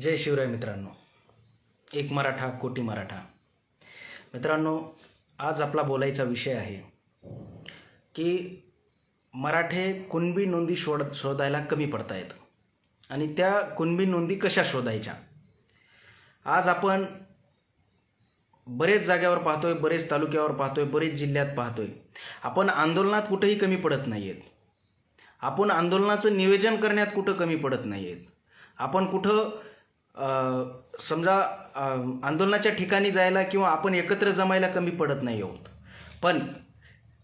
जय शिवराय मित्रांनो. एक मराठा कोटी मराठा. मित्रांनो आज आपला बोलायचा विषय आहे की मराठे कुणबी नोंदी शोध शोधायला कमी पडतायत आणि त्या कुणबी नोंदी कशा शोधायच्या? आज आपण बरेच जाग्यावर पाहतोय बरेच तालुक्यावर पाहतोय बरेच जिल्ह्यात पाहतोय. आपण आंदोलनात कुठेही कमी पडत नाही आहेत आपण आंदोलनाचं नियोजन करण्यात कुठं कमी पडत नाही आहेत आपण कुठं समजा आंदोलनाच्या ठिकाणी जायला किंवा आपण एकत्र जमायला कमी पडत नाही आहोत. पण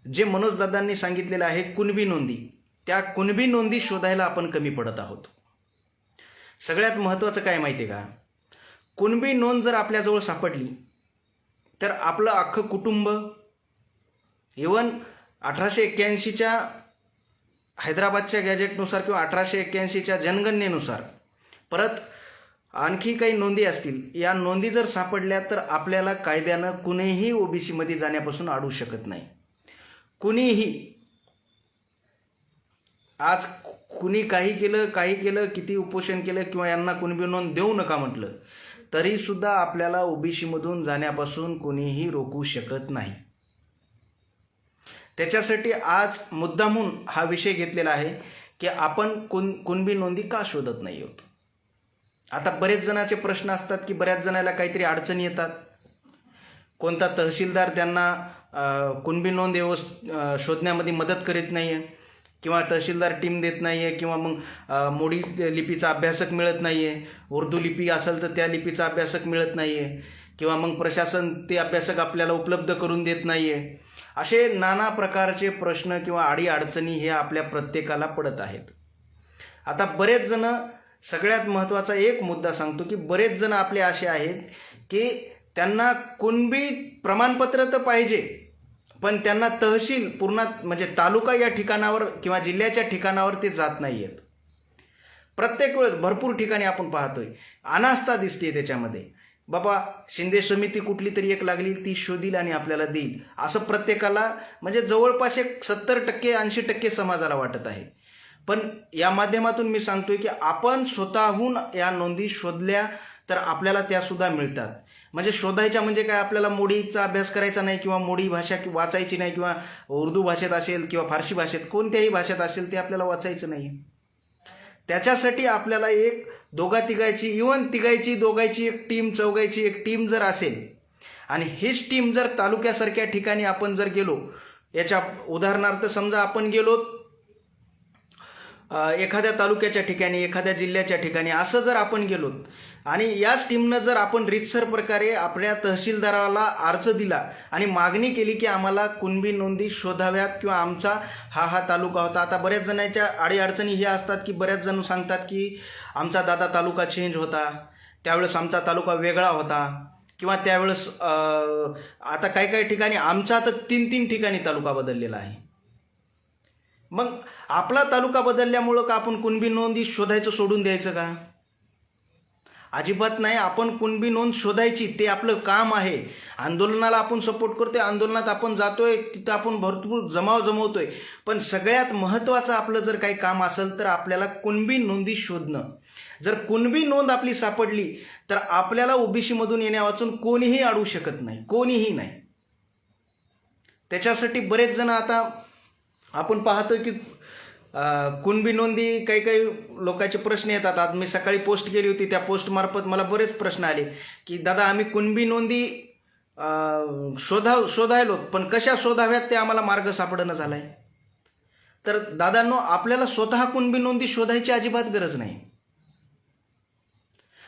जे मनोजदादांनी सांगितलेलं आहे कुणबी नोंदी त्या कुणबी नोंदी शोधायला आपण कमी पडत आहोत. सगळ्यात महत्त्वाचं काय माहिती आहे का? कुणबी नोंद जर आपल्याजवळ सापडली तर आपलं अख्खं कुटुंब इवन अठराशे एक्क्याऐंशीच्या हैदराबादच्या गॅजेटनुसार किंवा अठराशे एक्क्याऐंशीच्या जनगणनेनुसार परत आणखी काही नोंदी असतील. या नोंदी जर सापडल्या तर आपल्याला कायद्यानं कुणीही ओबीसीमध्ये जाण्यापासून अडवू शकत नाही. कुणीही आज कुणी काही केलं काही केलं किती उपोषण केलं किंवा यांना कुणबी नोंद देऊ नका म्हटलं तरीसुद्धा आपल्याला ओबीसीमधून जाण्यापासून कुणीही रोखू शकत नाही. त्याच्यासाठी आज मुद्दामून हा विषय घेतलेला आहे की आपण कुण कुणबी नोंदी का शोधत नाही आहोत? आता बरेच जणाचे प्रश्न असतात की बऱ्याच जणाला काहीतरी अडचणी येतात. कोणता तहसीलदार त्यांना कुणबी नोंद व्यवस् शोधण्यामध्ये मदत करीत नाही आहे किंवा तहसीलदार टीम देत नाही आहे किंवा मग मोडी लिपीचा अभ्यासक मिळत नाही आहे उर्दू लिपी असेल तर त्या लिपीचा अभ्यासक मिळत नाही आहे किंवा मग प्रशासन ते अभ्यासक आपल्याला उपलब्ध करून देत नाही आहे असे नाना प्रकारचे प्रश्न किंवा अडीअडचणी हे आपल्या प्रत्येकाला पडत आहेत. आता बरेच जणं सगळ्यात महत्त्वाचा एक मुद्दा सांगतो की बरेच जण आपले असे आहेत की त्यांना कुणबी प्रमाणपत्र तर पाहिजे पण त्यांना तहसील पूर्ण म्हणजे तालुका या ठिकाणावर किंवा जिल्ह्याच्या ठिकाणावर ते जात नाही आहेत प्रत्येक वेळेस भरपूर ठिकाणी आपण पाहतोय. अनास्था दिसते त्याच्यामध्ये. बाबा शिंदे समिती कुठली तरी एक लागली ती शोधील आणि आपल्याला देईल. असं प्रत्येकाला म्हणजे जवळपास एक सत्तर टक्के ऐंशी टक्के समाजाला वाटत आहे. पण या माध्यमातून मी सांगतोय की आपण स्वतःहून या नोंदी शोधल्या तर आपल्याला त्यासुद्धा मिळतात. म्हणजे शोधायच्या म्हणजे काय? आपल्याला मोडीचा अभ्यास करायचा नाही किंवा मोडी भाषा कि- वाचायची नाही किंवा उर्दू भाषेत असेल किंवा फारसी भाषेत कोणत्याही भाषेत असेल ते आपल्याला वाचायचं नाही. त्याच्यासाठी आपल्याला एक दोघा तिघायची इवन तिघायची दोघायची एक टीम चौघायची एक टीम जर असेल आणि हीच टीम जर तालुक्यासारख्या ठिकाणी आपण जर गेलो याच्या उदाहरणार्थ समजा आपण गेलो एखाद्या तालुक्याच्या ठिकाणी एखाद्या जिल्ह्याच्या ठिकाणी असं जर आपण गेलो आणि याच टीमनं जर आपण रीतसर प्रकारे आपल्या तहसीलदाराला अर्ज दिला आणि मागणी केली की आम्हाला कुणबी नोंदी शोधाव्यात किंवा आमचा हा हा तालुका होता. आता बऱ्याच जणांच्या अडीअडचणी ह्या असतात की बऱ्याच जण सांगतात की आमचा दादा तालुका चेंज होता त्यावेळेस आमचा तालुका वेगळा होता किंवा त्यावेळेस आता काही काही ठिकाणी आमचा तर तीन तीन ठिकाणी तालुका बदललेला आहे. मग आपला तालुका बदलल्यामुळं का आपण कुणबी नोंदी शोधायचं सोडून द्यायचं का? अजिबात नाही. आपण कुणबी नोंद शोधायची. ते आपलं काम आहे. आंदोलनाला आपण सपोर्ट करतोय. आंदोलनात आपण जातोय. तिथं आपण भरपूर जमाव जमवतोय. पण सगळ्यात महत्त्वाचं आपलं जर काही काम असेल तर आपल्याला कुणबी नोंदी शोधणं. जर कुणबी नोंद आपली सापडली तर आपल्याला ओबीसीमधून येण्या वाचून कोणीही अडवू शकत नाही. कोणीही नाही. त्याच्यासाठी बरेच जण आता आपण पाहतोय की कुणबी नोंदी काही काही लोकांचे प्रश्न येतात. आज मी सकाळी पोस्ट केली होती. त्या पोस्टमार्फत मला बरेच प्रश्न आले की दादा आम्ही कुणबी नोंदी शोधा शोधायलो पण कशा शोधाव्यात ते आम्हाला मार्ग सापडणं झालाय? तर दादांनो आपल्याला स्वतः कुणबी नोंदी शोधायची अजिबात गरज नाही.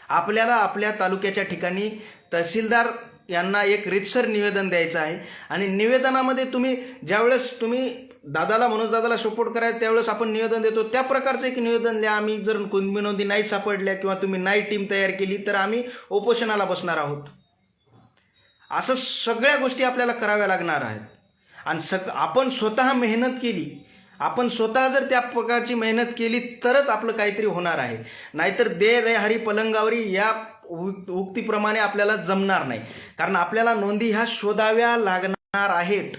आपल्याला आपल्या तालुक्याच्या ठिकाणी तहसीलदार यांना एक रितसर निवेदन द्यायचं आहे. आणि निवेदनामध्ये तुम्ही ज्यावेळेस तुम्ही दादाला मनोज दादाला सपोर्ट करायचं त्यावेळेस आपण निवेदन देतो. त्या प्रकारचं एक निवेदन द्या. आम्ही जर कुणबी नोंदी नाही सापडल्या किंवा तुम्ही नाही टीम तयार केली तर आम्ही उपोषणाला बसणार आहोत. असं सगळ्या गोष्टी आपल्याला कराव्या लागणार आहेत. आणि सग आपण स्वतः मेहनत केली. आपण स्वतः जर त्या प्रकारची मेहनत केली तरच आपलं काहीतरी होणार आहे. नाहीतर दे रे हरी पलंगावरी या उक्तीप्रमाणे आपल्याला जमणार नाही. कारण आपल्याला नोंदी ह्या शोधाव्या लागणार आहेत.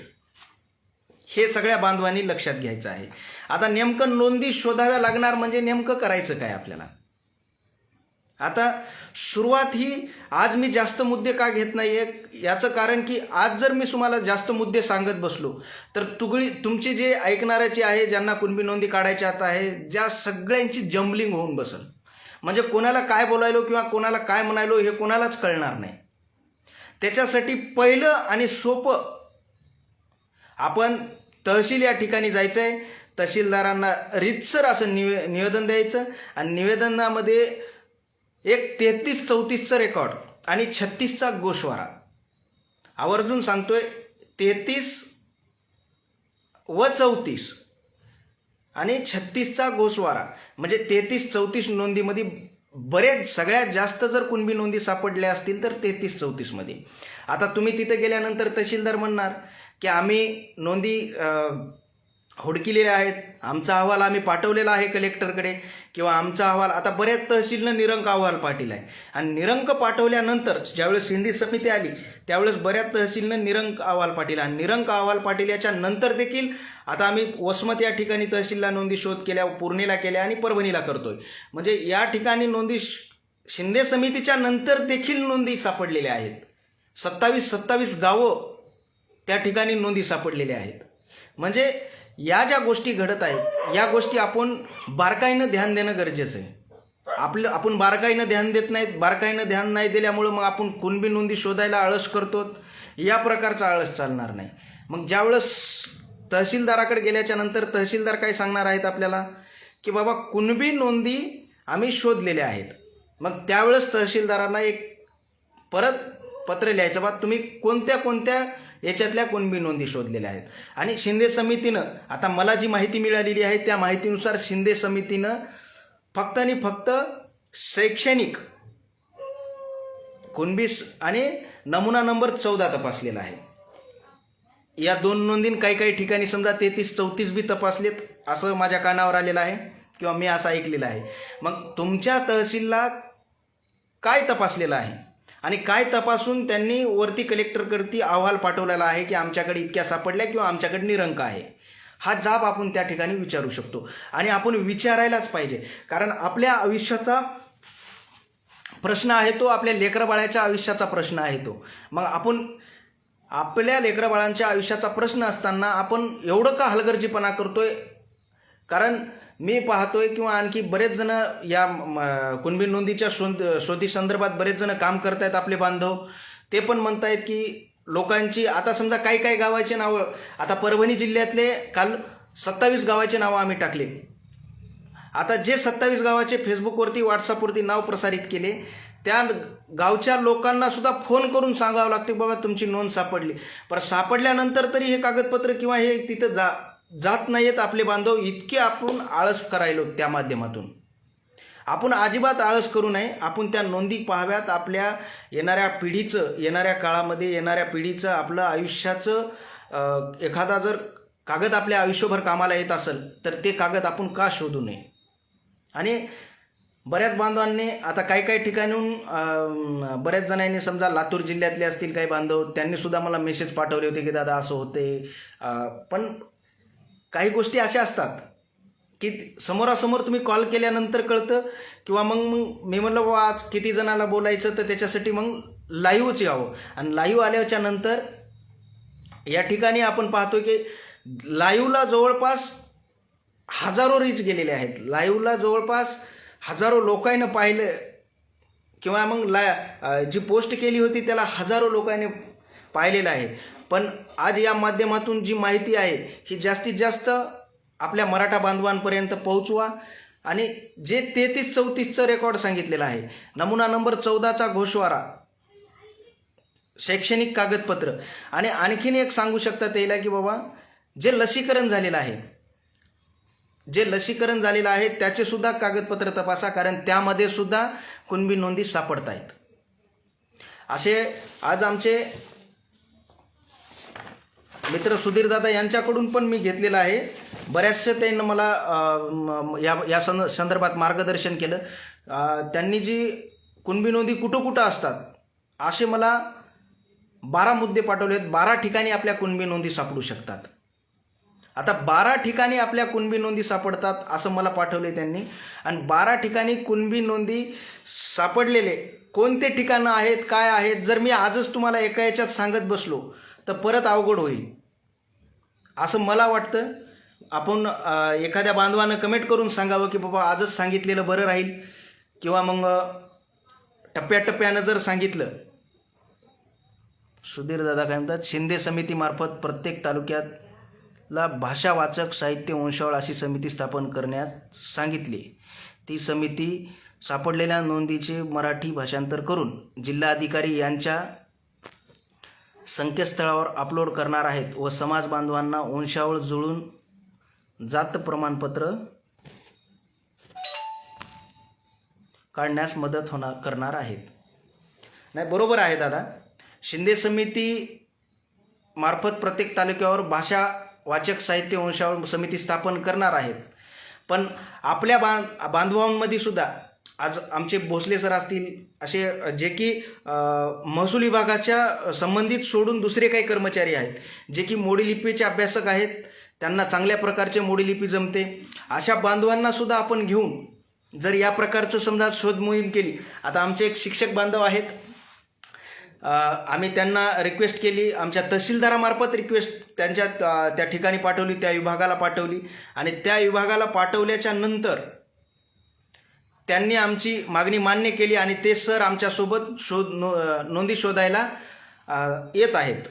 हे सगळ्या बांधवांनी लक्षात घ्यायचं आहे. आता नेमकं नोंदी शोधाव्या लागणार म्हणजे नेमकं करायचं काय आपल्याला? आता सुरुवात ही आज मी जास्त मुद्दे का घेत नाहीये? याचं कारण की आज जर मी तुम्हाला जास्त मुद्दे सांगत बसलो तर तुगळी तुमची जे ऐकणाऱ्याची आहे ज्यांना कुणबी नोंदी काढायच्या आता आहे ज्या सगळ्यांची जम्बलिंग होऊन बसल. म्हणजे कोणाला काय बोलायलो किंवा कोणाला काय म्हणायलो हे कोणालाच कळणार नाही. त्याच्यासाठी पहिलं आणि सोपं आपण तहसील या ठिकाणी जायचं आहे तहसीलदारांना रितसर असं निवे निवेदन द्यायचं आणि निवेदनामध्ये एक तेहतीस चौतीसचं रेकॉर्ड आणि छत्तीसचा गोशवारा आवर्जून सांगतोय तेहतीस व चौतीस आणि छत्तीसचा गोषवारा. म्हणजे तेहतीस चौतीस नोंदीमध्ये बरेच सगळ्यात जास्त जर कुणबी नोंदी सापडल्या असतील तर तेहतीस चौतीसमध्ये. आता तुम्ही तिथे गेल्यानंतर तहसीलदार म्हणणार की आम्ही नोंदी हुडकिलेल्या आहेत. आमचा अहवाल आम्ही पाठवलेला आहे कलेक्टरकडे किंवा आमचा अहवाल आता बऱ्याच तहसीलनं निरंक अहवाल पाठवला आहे आणि निरंक पाठवल्यानंतर ज्यावेळेस सिंधी समिती आली त्यावेळेस बऱ्याच तहसीलनं निरंक अहवाल पाठवला. आणि निरंक अहवाल पाठवल्याच्या नंतर देखील आता आम्ही वसमत या ठिकाणी तहसीलला नोंदी शोध केल्या पूर्णेला केल्या आणि परभणीला करतोय. म्हणजे या ठिकाणी नोंदी शिंदे समितीच्या नंतर देखील नोंदी सापडलेल्या आहेत. सत्तावीस सत्तावीस गावं त्या ठिकाणी नोंदी सापडलेल्या आहेत. म्हणजे या ज्या गोष्टी घडत आहेत या गोष्टी आपण बारकाईनं ध्यान देणं गरजेचं आहे. आपलं आपण बारकाईनं ध्यान देत नाहीत बारकाईनं ध्यान नाही दिल्यामुळं मग आपण कुणबी नोंदी शोधायला आळस करतो या प्रकारचा आळस चालणार नाही. मग ज्यावेळेस तहसीलदाराकडे गेल्याच्यानंतर तहसीलदार काय सांगणार आहेत आपल्याला? की बाबा कुणबी नोंदी आम्ही शोधलेल्या आहेत. मग त्यावेळेस तहसीलदारांना एक परत पत्र लिहायचं. बा तुम्ही कोणत्या कोणत्या याच्यातल्या कुणबी नोंदी शोधलेल्या आहेत. आणि शिंदे समितीनं आता मला जी माहिती मिळालेली आहे त्या माहितीनुसार शिंदे समितीनं फक्त आणि फक्त शैक्षणिक कुणबी आणि नमुना नंबर चौदा तपासलेला आहे. या दोन नोंदीन काही काही ठिकाणी समजा तेहतीस चौतीस बी तपासलेत असं माझ्या कानावर आलेलं आहे किंवा मी असं ऐकलेलं आहे. मग तुमच्या तहसीलला काय तपासलेलं आहे? आणि काय तपासून त्यांनी वरती कलेक्टरकरती अहवाल पाठवलेला आहे की आमच्याकडे इतक्या सापडल्या किंवा आमच्याकडे निरंक आहे? हा जाब आपण त्या ठिकाणी विचारू शकतो. आणि आपण विचारायलाच पाहिजे. कारण आपल्या आयुष्याचा प्रश्न आहे तो आपल्या लेकरबाळाच्या आयुष्याचा प्रश्न आहे तो. मग आपण आपल्या लेकरबाळांच्या आयुष्याचा प्रश्न असताना आपण एवढं का हलगर्जीपणा करतोय? कारण मी पाहतोय किंवा आणखी बरेच जण या कुणबी नोंदीच्या शोध शोधी संदर्भात बरेच जण काम करतायत आपले बांधव. ते पण म्हणतायत की लोकांची आता समजा काही काही गावाचे नावं आता परभणी जिल्ह्यातले काल सत्तावीस गावाचे नावं आम्ही टाकले. आता जे सत्तावीस गावाचे फेसबुकवरती व्हॉट्सअपवरती नाव प्रसारित केले त्या गावच्या लोकांना सुद्धा फोन करून सांगावं लागते बाबा तुमची नोंद सापडली. पण सापडल्यानंतर तरी हे कागदपत्र किंवा हे तिथं जा जात नाहीत आपले बांधव इतके आपण आळस करायलो त्या माध्यमातून. आपण अजिबात आळस करू नये. आपण त्या नोंदी पाहाव्यात. आपल्या येणाऱ्या पिढीचं येणाऱ्या काळामध्ये येणाऱ्या पिढीचं आपलं आयुष्याचं एखादा जर कागद आपल्या आयुष्यभर कामाला येत असेल तर ते कागद आपण का शोधू नये? आणि बऱ्याच बांधवांनी आता काही काही ठिकाणून बऱ्याच जणांनी समजा लातूर जिल्ह्यातले असतील काही बांधव त्यांनी सुद्धा मला मेसेज पाठवले होते की दादा असं होते पण काही गोष्टी अशा असतात की समोरासमोर तुम्ही कॉल केल्यानंतर कळतं किंवा मग मग मी म्हणलं बाबा आज किती जणांना बोलायचं तर त्याच्यासाठी मग लाईव्हच यावं. आणि लाईव्ह आल्याच्यानंतर या ठिकाणी आपण पाहतो की लाईव्हला जवळपास हजारो रीच गेलेले आहेत. लाईव्हला जवळपास हजारो लोकांनी पाहिलं किंवा मग ला जी पोस्ट केली होती त्याला हजारो लोकांनी पाहिलेलं आहे. पण आज या माध्यमातून जी माहिती आहे ही जास्तीत जास्त आपल्या मराठा बांधवांपर्यंत पोहोचवा. आणि जे तेहतीस चौतीसचं रेकॉर्ड सांगितलेलं आहे नमुना नंबर चौदाचा घोषवारा शैक्षणिक कागदपत्र. आणि आणखीन एक सांगू शकतात याला की बाबा जे लसीकरण झालेलं आहे जे लसीकरण झालेलं आहे त्याचे सुद्धा कागदपत्र तपासा कारण त्यामध्ये सुद्धा कुणबी नोंदी सापडत आहेत असे आज आमचे मित्र सुधीर दादा यांच्याकडून पण मी घेतलेलं आहे. बऱ्याचशा त्यांनी मला या या सं संदर्भात मार्गदर्शन केलं. त्यांनी जी कुणबी नोंदी कुठं कुठं असतात असे मला बारा मुद्दे पाठवले आहेत. बारा ठिकाणी आपल्या कुणबी नोंदी सापडू शकतात. आता बारा ठिकाणी आपल्या कुणबी नोंदी सापडतात असं मला पाठवले त्यांनी. आणि बारा ठिकाणी कुणबी नोंदी सापडलेले कोणते ठिकाणं आहेत काय आहेत जर मी आजच तुम्हाला एका याच्यात सांगत बसलो तर परत अवघड होईल. असं मला वाटतं. आपण एखाद्या बांधवानं कमेंट करून सांगावं की बाबा आजच सांगितलेलं बरं राहील. किंवा मग टप्प्याटप्प्यानं जर सांगितलं. सुधीर दादा काय म्हणतात शिंदे समितीमार्फत प्रत्येक तालुक्यातला भाषावाचक साहित्य वंशावळ अशी समिती स्थापन करण्यास सांगितली. ती समिती सापडलेल्या नोंदीचे मराठी भाषांतर करून जिल्हाधिकारी यांच्या संकेतस्थळावर अपलोड करणार आहेत व समाज बांधवांना वंशावळ जुळून जात प्रमाणपत्र काढण्यास मदत होणार करणार आहेत. नाही बरोबर आहे दादा. शिंदे समिती मार्फत प्रत्येक तालुक्यावर भाषा वाचक साहित्य वंशावळ समिती स्थापन करणार आहेत. पण आपल्या बां बांधवांमध्ये सुद्धा आज आमचे भोसले सर असतील असे जे की महसूल विभागाच्या संबंधित सोडून दुसरे काही कर्मचारी आहेत जे की मोडी लिपीचे अभ्यासक आहेत त्यांना चांगल्या प्रकारचे मोडी लिपी जमते. अशा बांधवांना सुद्धा आपण घेऊन जर या प्रकारचं समजा शोध मोहीम केली आता आमचे एक शिक्षक बांधव आहेत. आम्ही त्यांना रिक्वेस्ट केली आमच्या तहसीलदारामार्फत रिक्वेस्ट त्यांच्या त्या ठिकाणी पाठवली त्या विभागाला पाठवली. आणि त्या विभागाला पाठवल्याच्या नंतर त्यांनी आमची मागणी मान्य केली आणि ते सर आमच्यासोबत शोध नो नोंदी शोधायला येत आहेत.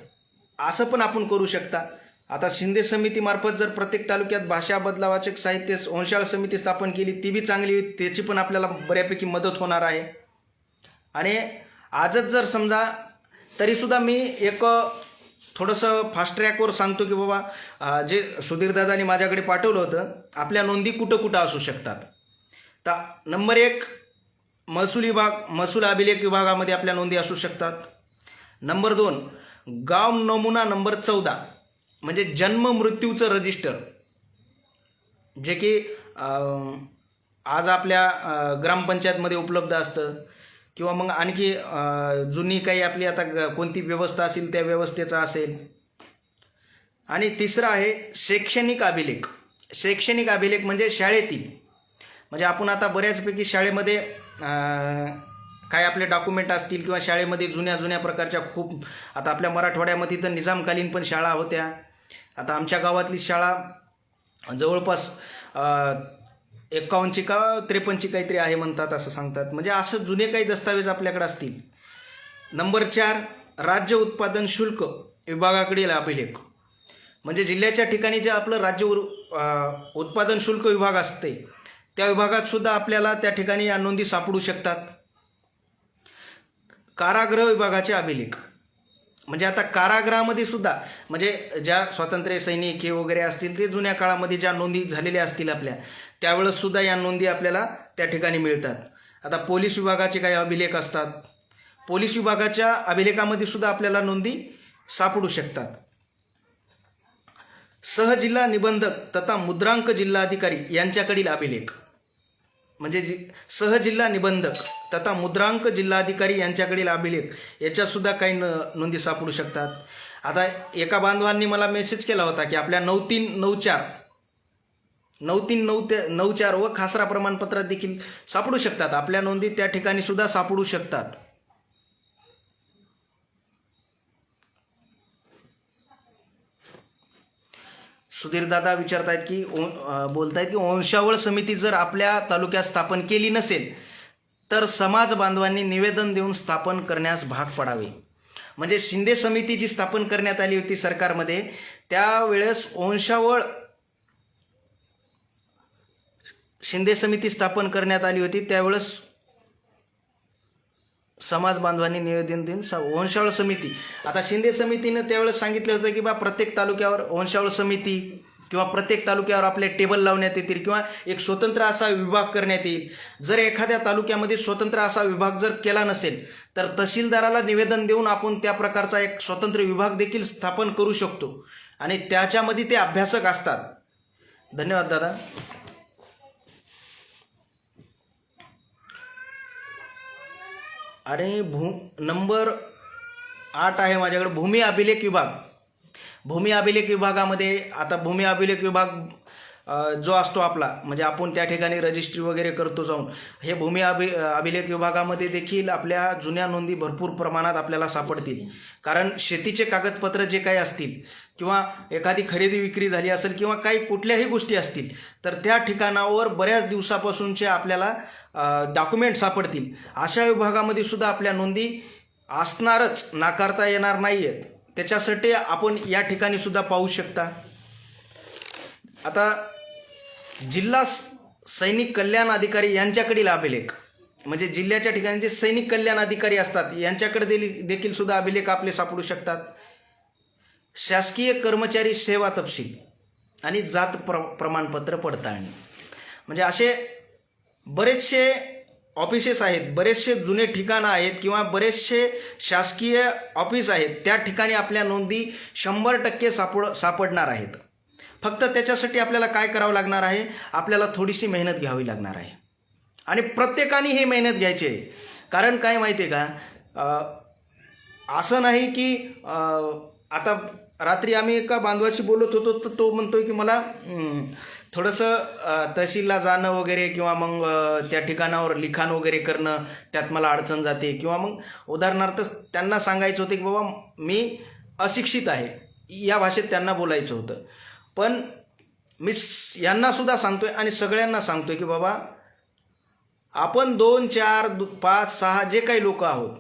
असं पण आपण करू शकता. आता शिंदे समितीमार्फत जर प्रत्येक तालुक्यात भाषा बदलावाचक साहित्य वंशाळ समिती स्थापन केली ती बी चांगली होईल त्याची पण आपल्याला बऱ्यापैकी मदत होणार आहे. आणि आजच जर समजा तरीसुद्धा मी एक थोडंसं फास्ट ट्रॅकवर सांगतो की बाबा जे सुधीरदादांनी माझ्याकडे पाठवलं होतं आपल्या नोंदी कुठं कुठं असू शकतात? तर नंबर एक महसूल विभाग महसूल अभिलेख विभागामध्ये आपल्या नोंदी असू शकतात. नंबर दोन गाव नमुना नंबर चौदा म्हणजे जन्म मृत्यूचं रजिस्टर जे की आज आपल्या ग्रामपंचायतमध्ये उपलब्ध असतं. किंवा मग आणखी जुनी काही आपली आता ग- कोणती व्यवस्था असेल त्या व्यवस्थेचा असेल. आणि तिसरं आहे शैक्षणिक अभिलेख. शैक्षणिक अभिलेख म्हणजे शाळेतील. म्हणजे आपण आता बऱ्याचपैकी शाळेमध्ये काय आपले डॉक्युमेंट असतील किंवा शाळेमध्ये जुन्या जुन्या प्रकारच्या खूप आता आपल्या मराठवाड्यामध्ये तर निजामकालीन पण शाळा होत्या. आता आमच्या गावातली शाळा जवळपास एकावन्नची का त्रेपन्नची काहीतरी आहे म्हणतात असं सांगतात. म्हणजे असं जुने काही दस्तावेज आपल्याकडे असतील. नंबर चार राज्य उत्पादन शुल्क विभागाकडील अभिलेख. म्हणजे जिल्ह्याच्या ठिकाणी जे आपलं राज्य उर- उत्पादन शुल्क विभाग असते त्या विभागात सुद्धा आपल्याला त्या ठिकाणी या नोंदी सापडू शकतात. कारागृह विभागाचे अभिलेख. म्हणजे आता कारागृहामध्ये सुद्धा म्हणजे ज्या स्वातंत्र्य सैनिक हे वगैरे असतील ते जुन्या काळामध्ये ज्या नोंदी झालेल्या असतील आपल्या त्यावेळेस सुद्धा या नोंदी आपल्याला त्या ठिकाणी मिळतात. आता पोलीस विभागाचे काही अभिलेख असतात. पोलीस विभागाच्या अभिलेखामध्ये सुद्धा आपल्याला नोंदी सापडू शकतात. सहजिल्हा निबंधक तथा मुद्रांक जिल्हाधिकारी यांच्याकडील अभिलेख. म्हणजे जि सहजिल्हा निबंधक तथा मुद्रांक जिल्हाधिकारी यांच्याकडील अभिलेख याच्यासुद्धा काही न नोंदी सापडू शकतात. आता एका बांधवांनी मला मेसेज केला होता की आपल्या नऊ तीन नऊ चार नऊ तीन नऊ ते नऊ चार व खासरा प्रमाणपत्रात देखील सापडू शकतात. आपल्या नोंदी त्या ठिकाणी सुद्धा सापडू शकतात. सुधीरदादा विचारतायत की बोलतायत की वंशावळ समिती जर आपल्या तालुक्यात स्थापन केली नसेल तर समाज बांधवांनी निवेदन देऊन स्थापन करण्यास भाग पडावे. म्हणजे शिंदे समिती जी स्थापन करण्यात आली होती सरकारमध्ये त्यावेळेस वंशावळ शिंदे समिती स्थापन करण्यात आली होती त्यावेळेस समाज बांधवांनी निवेदन देऊन स- वंशावळ समिती. आता शिंदे समितीनं त्यावेळेस सांगितलं होतं की बा प्रत्येक तालुक्यावर वंशावळ समिती किंवा प्रत्येक तालुक्यावर आपले टेबल लावण्यात येतील किंवा एक स्वतंत्र असा विभाग करण्यात येईल. जर एखाद्या तालुक्यामध्ये स्वतंत्र असा विभाग जर केला नसेल तर तहसीलदाराला निवेदन देऊन आपण त्या प्रकारचा एक स्वतंत्र विभाग देखील स्थापन करू शकतो. आणि त्याच्यामध्ये ते अभ्यासक असतात. धन्यवाद दादा. अरे भू नंबर आठ आहे माझ्याकडे. भूमी अभिलेख विभाग. भूमी अभिलेख विभागामध्ये आता भूमी अभिलेख विभाग जो असतो आपला म्हणजे आपण त्या ठिकाणी रजिस्ट्री वगैरे करतो जाऊन हे भूमी अभि अभिलेख विभागामध्ये देखील आपल्या जुन्या नोंदी भरपूर प्रमाणात आपल्याला सापडतील. कारण शेतीचे कागदपत्र जे काही असतील किंवा एखादी खरेदी विक्री झाली असेल किंवा काही कुठल्याही गोष्टी असतील तर त्या ठिकाणावर बऱ्याच दिवसापासूनचे आपल्याला डॉक्युमेंट सापडतील. अशा विभागामध्ये सुद्धा आपल्या नोंदी असणारच नाकारता येणार नाही आहेत त्याच्यासाठी आपण या ठिकाणी सुद्धा पाहू शकता. आता जिल्हा स- सैनिक कल्याण अधिकारी यांच्याकडील अभिलेख म्हणजे जिल्ह्याच्या ठिकाणी जे सैनिक कल्याण अधिकारी असतात यांच्याकडे देखील सुद्धा अभिलेख आपले सापडू शकतात. शासकीय कर्मचारी सेवा तपशील आणि जात प्र प्रमाणपत्र पडताळणी. म्हणजे असे बरेचसे ऑफिसेस आहेत बरेचसे जुने ठिकाणं आहेत किंवा बरेचसे शासकीय ऑफिस आहेत त्या ठिकाणी आपल्या नोंदी शंभर टक्के सापड सापडणार आहेत. फक्त त्याच्यासाठी आपल्याला काय करावं लागणार आहे? आपल्याला थोडीशी मेहनत घ्यावी लागणार आहे. आणि प्रत्येकाने ही मेहनत घ्यायची आहे. कारण काय माहिती आहे का असं नाही की आता रात्री आम्ही एका बांधवाशी बोलत होतो तर तो म्हणतोय की मला थोडंसं तहसीलला जाणं वगैरे किंवा मग त्या ठिकाणावर लिखाण वगैरे करणं त्यात मला अडचण जाते. किंवा मग उदाहरणार्थ त्यांना सांगायचं होतं की बाबा मी अशिक्षित आहे. या भाषेत त्यांना बोलायचं होतं. पण मी यांनासुद्धा सांगतो आहे सांगतोय आणि सगळ्यांना सांगतोय की बाबा आपण दोन चार दु- पाच सहा जे काही लोक आहोत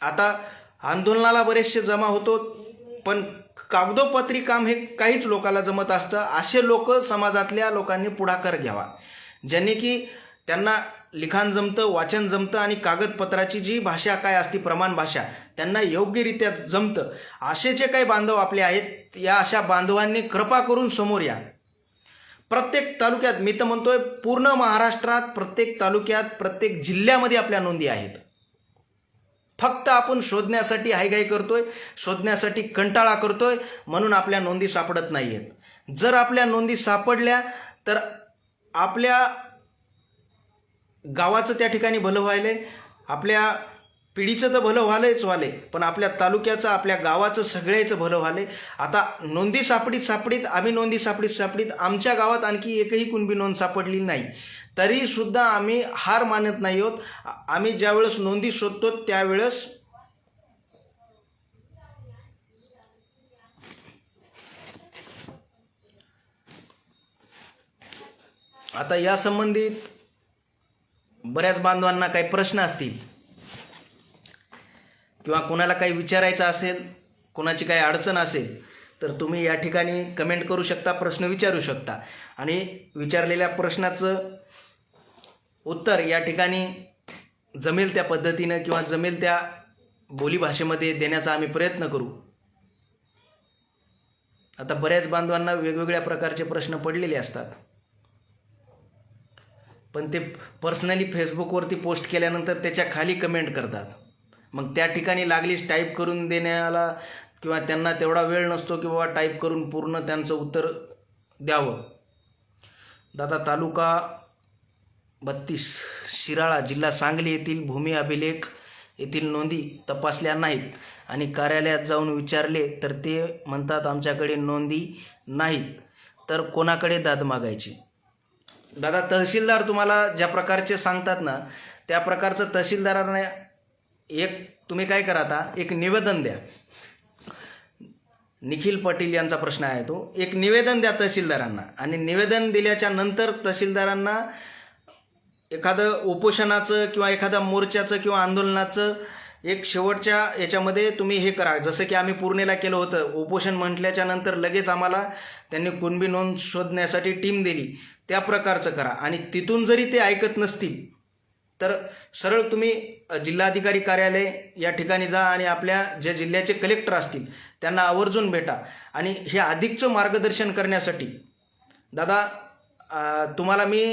आता आंदोलनाला बरेचसे जमा होतो पण कागदोपत्री काम हे काहीच लोकाला जमत असतं. असे लोक समाजातल्या लोकांनी पुढाकार घ्यावा. ज्याने की त्यांना लिखाण जमतं वाचन जमतं आणि कागदपत्राची जी भाषा काय असती प्रमाण भाषा त्यांना योग्यरित्या जमतं. असे जे काही बांधव आपले आहेत या अशा बांधवांनी कृपा करून समोर या. प्रत्येक तालुक्यात मी तर म्हणतोय पूर्ण महाराष्ट्रात प्रत्येक तालुक्यात प्रत्येक जिल्ह्यामध्ये आपल्या नोंदी आहेत. फक्त आपण शोधण्यासाठी हायगाई करतोय शोधण्यासाठी कंटाळा करतोय म्हणून आपल्या नोंदी सापडत नाही आहेत जर आपल्या नोंदी सापडल्या तर आपल्या गावाचं त्या ठिकाणी भलं व्हायलंय आपल्या पिढीचं तर भलं व्हालंच व्हाले पण आपल्या तालुक्याचं आपल्या गावाचं सगळ्याचं भलं व्हाले आता नोंदी सापडीत सापडीत आम्ही नोंदी सापडीत सापडीत आमच्या गावात आणखी एकही कुणबी नोंद सापडली नाही. तरी सुद्धा आम्ही हार मानत नाही आहोत. आम्ही ज्यावेळेस नोंदी शोधतो त्यावेळेस आता या संबंधित बऱ्याच बांधवांना काही प्रश्न असतील किंवा कोणाला काही विचारायचं असेल कोणाची काही अडचण असेल तर तुम्ही या ठिकाणी कमेंट करू शकता प्रश्न विचारू शकता. आणि विचारलेल्या प्रश्नाचं उत्तर या ठिकाणी जमेल त्या पद्धतीनं किंवा जमेल त्या बोलीभाषेमध्ये देण्याचा आम्ही प्रयत्न करू. आता बऱ्याच बांधवांना वेगवेगळ्या प्रकारचे प्रश्न पडलेले असतात. पण ते पर्सनली फेसबुकवरती पोस्ट केल्यानंतर त्याच्याखाली कमेंट करतात. मग त्या ठिकाणी लागलीच टाईप करून देण्याला किंवा त्यांना तेवढा वेळ नसतो की बाबा टाईप करून पूर्ण त्यांचं उत्तर द्यावं. दादा तालुका बत्तीस. शिराळा जिल्हा सांगली येथील भूमी अभिलेख येथील नोंदी तपासल्या नाहीत आणि कार्यालयात जाऊन विचारले तर ते म्हणतात आमच्याकडे नोंदी नाहीत. तर कोणाकडे दाद मागायची? दादा तहसीलदार तुम्हाला ज्या प्रकारचे सांगतात ना त्या प्रकारचं तहसीलदारांना एक तुम्ही काय करा आता एक निवेदन द्या. निखिल पाटील यांचा प्रश्न आहे तो. एक निवेदन द्या तहसीलदारांना. आणि निवेदन दिल्याच्या नंतर तहसीलदारांना एखादं उपोषणाचं किंवा एखाद्या मोर्चाचं किंवा आंदोलनाचं एक शेवटच्या याच्यामध्ये तुम्ही हे करा. जसं की आम्ही पूर्णेला केलं होतं. उपोषण म्हटल्याच्या नंतर लगेच आम्हाला त्यांनी कुणबी नोंद शोधण्यासाठी टीम दिली. त्या प्रकारचं करा. आणि तिथून जरी ते ऐकत नसतील तर सरळ तुम्ही जिल्हाधिकारी कार्यालय या ठिकाणी जा आणि आपल्या जे जिल्ह्याचे कलेक्टर असतील त्यांना आवर्जून भेटा. आणि हे अधिकचं मार्गदर्शन करण्यासाठी दादा तुम्हाला मी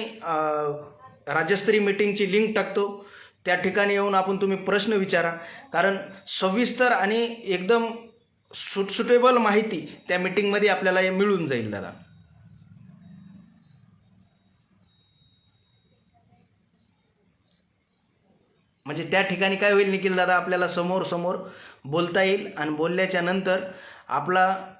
राज्यस्तरीय मीटिंगची लिंक टाकतो. त्या ठिकाणी येऊन आपण तुम्ही प्रश्न विचारा. कारण सविस्तर आणि एकदम सुटसुटेबल माहिती त्या मीटिंगमध्ये आपल्याला हे मिळून जाईल दादा. म्हणजे त्या ठिकाणी काय होईल निखिल दादा आपल्याला समोर समोर बोलता येईल. आणि बोलल्याच्या नंतर आपला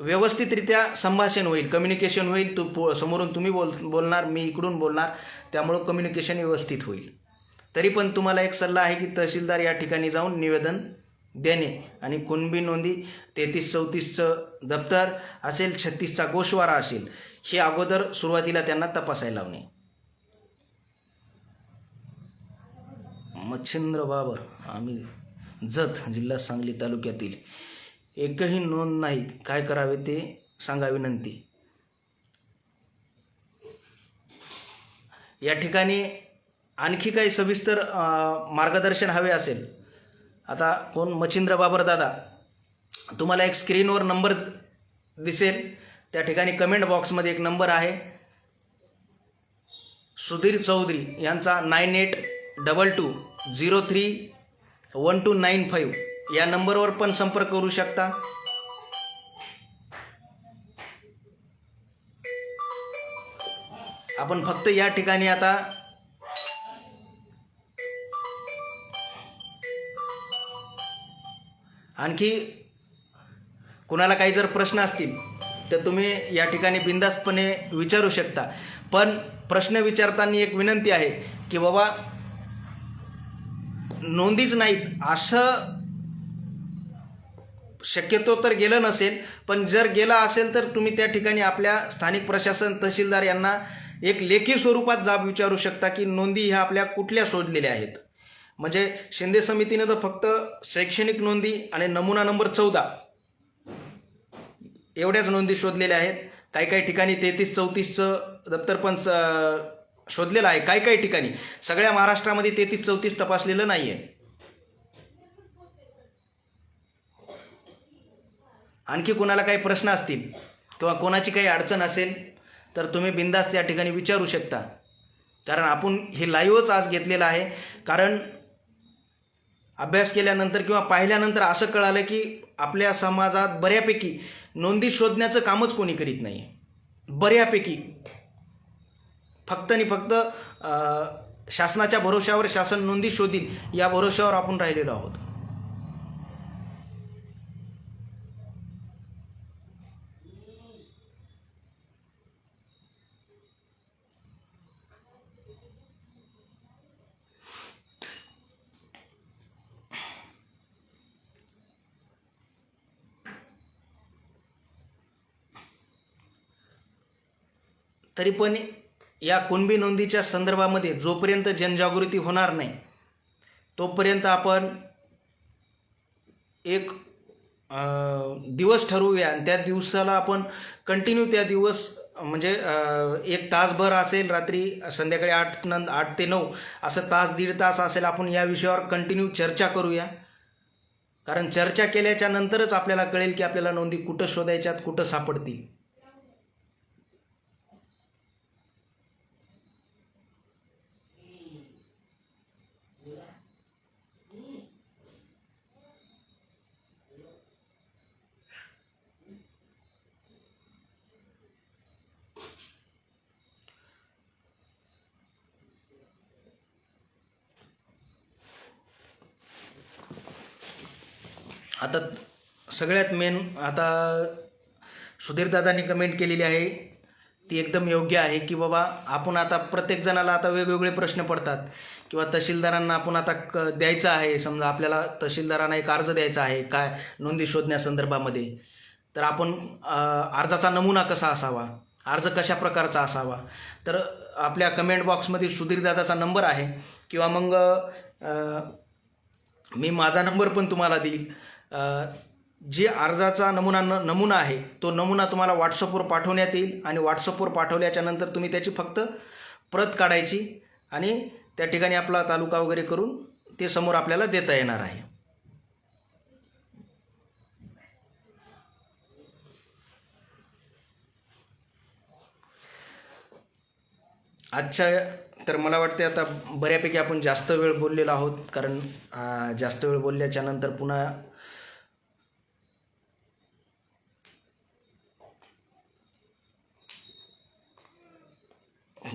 व्यवस्थितरित्या संभाषण होईल कम्युनिकेशन होईल तू पो समोरून तुम्ही बोल बोलणार मी इकडून बोलणार त्यामुळं कम्युनिकेशन व्यवस्थित होईल. तरी पण तुम्हाला एक सल्ला आहे की तहसीलदार या ठिकाणी जाऊन निवेदन देणे आणि कुणबी नोंदी तेहतीस चौतीसचं दप्तर असेल छत्तीसचा गोशवारा असेल हे अगोदर सुरुवातीला त्यांना तपासायला लावणे. मच्छिंद्र बाबर आम्ही जत जिल्हा सांगली तालुक्यातील एकही नोंद नाहीत काय करावे ते सांगा विनंती. या ठिकाणी आणखी काही सविस्तर मार्गदर्शन हवे असेल. आता कोण? मच्छिंद्र बाबर दादा. तुम्हाला एक स्क्रीनवर नंबर दिसेल. त्या ठिकाणी कमेंट बॉक्समध्ये एक नंबर आहे. सुधीर चौधरी यांचा nine eight double two zero three one two nine five या नंबरवर पण संपर्क करू शकता. आपण फक्त या ठिकाणी आता आणखी कुणाला काही जर प्रश्न असतील तर तुम्ही या ठिकाणी बिंदास्तपणे विचारू शकता. पण प्रश्न विचारताना एक विनंती आहे की बाबा नोंदीच नाहीत असं शक्यतो तर गेलं नसेल पण जर गेला असेल तर तुम्ही त्या ठिकाणी आपल्या स्थानिक प्रशासन तहसीलदार यांना एक लेखी स्वरूपात जाब विचारू शकता की नोंदी ह्या आपल्या कुठल्या शोधलेल्या आहेत. म्हणजे शिंदे समितीने तर फक्त शैक्षणिक नोंदी आणि नमुना नंबर चौदा एवढ्याच नोंदी शोधलेल्या आहेत. काही काही ठिकाणी तेहतीस चौतीसचं दप्तर पण शोधलेलं आहे. काही काही ठिकाणी. सगळ्या महाराष्ट्रामध्ये तेहतीस चौतीस तपासलेलं नाही आहे आणखी कोणाला काही प्रश्न असतील किंवा कोणाची काही अडचण असेल तर तुम्ही बिंदास्त या ठिकाणी विचारू शकता. कारण आपण हे लाईव्हच आज घेतलेलं आहे. कारण अभ्यास केल्यानंतर किंवा पाहिल्यानंतर असं कळालं की आपल्या समाजात बऱ्यापैकी नोंदी शोधण्याचं कामच कोणी करीत नाही बऱ्यापैकी. फक्त आणि फक्त शासनाच्या भरोश्यावर शासन नोंदी शोधील या भरोशावर आपण राहिलेलो आहोत. तरी पण या कुणबी नोंदीच्या संदर्भामध्ये जोपर्यंत जनजागृती होणार नाही तोपर्यंत आपण एक दिवस ठरवूया आणि त्या दिवसाला आपण कंटिन्यू त्या दिवस म्हणजे एक तासभर असेल रात्री संध्याकाळी आठ न आठ ते नऊ असं तास दीड तास असेल आपण या विषयावर कंटिन्यू चर्चा करूया. कारण चर्चा केल्याच्या नंतरच आपल्याला कळेल की आपल्याला नोंदी कुठं शोधायच्यात कुठं सापडतील. आता सगळ्यात मेन आता सुधीरदादांनी कमेंट केलेली आहे. ती एकदम योग्य आहे की बाबा आपण आता प्रत्येक जणाला आता वेगवेगळे प्रश्न पडतात. किंवा तहसीलदारांना आपण आता क द्यायचं आहे. समजा आपल्याला तहसीलदारांना एक अर्ज द्यायचा आहे. काय? नोंदी शोधण्यासंदर्भामध्ये तर आपण अर्जाचा नमुना कसा असावा? अर्ज कशा प्रकारचा असावा? तर आपल्या कमेंट बॉक्समध्ये सुधीरदादाचा नंबर आहे. किंवा मग मी माझा नंबर पण तुम्हाला देईल. जे अर्जाचा नमुना न नमुना आहे तो नमुना तुम्हाला व्हॉट्सअपवर पाठवण्यात येईल आणि व्हॉट्सअपवर पाठवल्याच्या नंतर तुम्ही त्याची फक्त प्रत काढायची आणि त्या ठिकाणी आपला तालुका वगैरे करून ते समोर आपल्याला देता येणार आहे. आजच्या तर मला वाटते आता बऱ्यापैकी आपण जास्त वेळ बोललेलो आहोत कारण जास्त वेळ बोलल्याच्यानंतर पुन्हा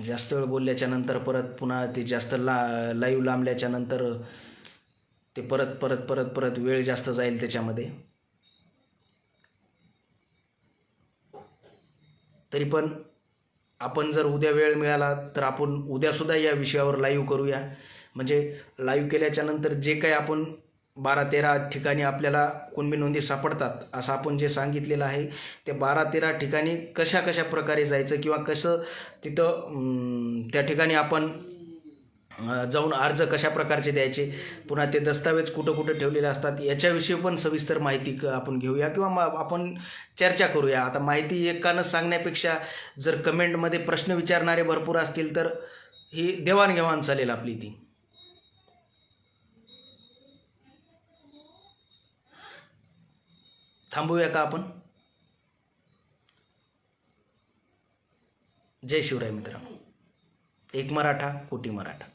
जास्त वेळ बोलल्याच्या नंतर परत पुन्हा ते जास्त ला लाईव्ह लांबल्याच्या नंतर ते परत परत परत परत वेळ जास्त जाईल त्याच्यामध्ये. तरी पण आपण जर उद्या वेळ मिळाला तर आपण उद्यासुद्धा या विषयावर लाईव्ह करूया. म्हणजे लाईव्ह केल्याच्यानंतर जे काही आपण बारा तेरा ठिकाणी आपल्याला कुणबी नोंदी सापडतात. असं आपण जे सांगितलेलं आहे ते बारा तेरा ठिकाणी कशा कशा प्रकारे जायचं किंवा कसं तिथं त्या ठिकाणी आपण जाऊन अर्ज कशा प्रकारचे द्यायचे पुन्हा ते दस्तावेज कुठं कुठं ठेवलेले असतात याच्याविषयी पण सविस्तर माहिती क- आपण घेऊया किंवा मग आपण चर्चा करूया. आता माहिती एकानं सांगण्यापेक्षा जर कमेंटमध्ये प्रश्न विचारणारे भरपूर असतील तर ही देवाणघेवाण चालेल आपली ती. थांबूया का आपण? जय शिवराय मित्रांनो. एक मराठा कोटी मराठा.